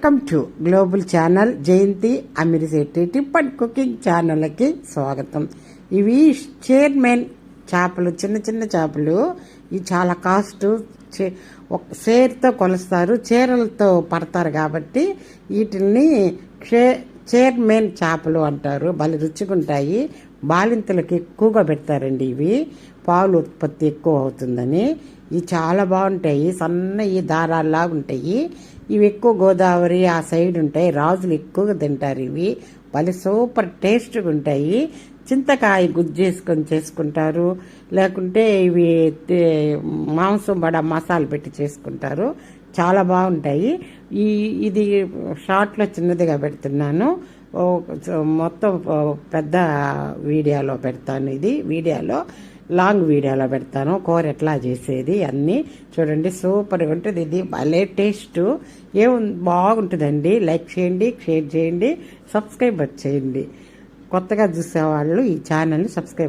Welcome to global channel Jayanthi Amirisetti tip cooking ఛానల్కి స్వాగతం. ఇవి చైర్మన్ చేపలు చిన్న చిన్న చేపలు. ఇవి చాలా కాస్ట్ చే- ఒక కొలుస్తారు చీరలతో పడతారు కాబట్టి వీటిని క్షే చైర్మన్ చేపలు అంటారు. భలే రుచిగా ఉంటాయి బాలింతలకు ఎక్కువగా పెడతారండి ఇవి. పాలు ఉత్పత్తి ఎక్కువ అవుతుందని. ఇవి చాలా బాగుంటాయి. సన్నయి దారాల్లాగా ఉంటాయి. ఇవి ఎక్కువ గోదావరి ఆ సైడ్ ఉంటాయి. రాజులు ఎక్కువగా తింటారు ఇవి. భలే సూపర్ టేస్ట్గా ఉంటాయి. చింతకాయ గుజ్జేసుకొని చేసుకుంటారు. లేకుంటే ఇవి మాంసం బడా మసాలా పెట్టి చేసుకుంటారు. చాలా బాగుంటాయి. ఈ ఇది షార్ట్లో చిన్నదిగా పెడుతున్నాను. మొత్తం పెద్ద వీడియోలో పెడతాను ఇది. వీడియోలో లాంగ్ వీడియోలో పెడతాను. కూర ఎట్లా చేసేది అన్నీ. చూడండి సూపర్గా ఉంటుంది. ఇది భలే టేస్ట్. ఏం బాగుంటుందండి. లైక్ చేయండి షేర్ చేయండి సబ్స్క్రైబ్ చేయండి కొత్తగా చూసేవాళ్ళు ఈ ఛానల్ని సబ్స్క్రైబ్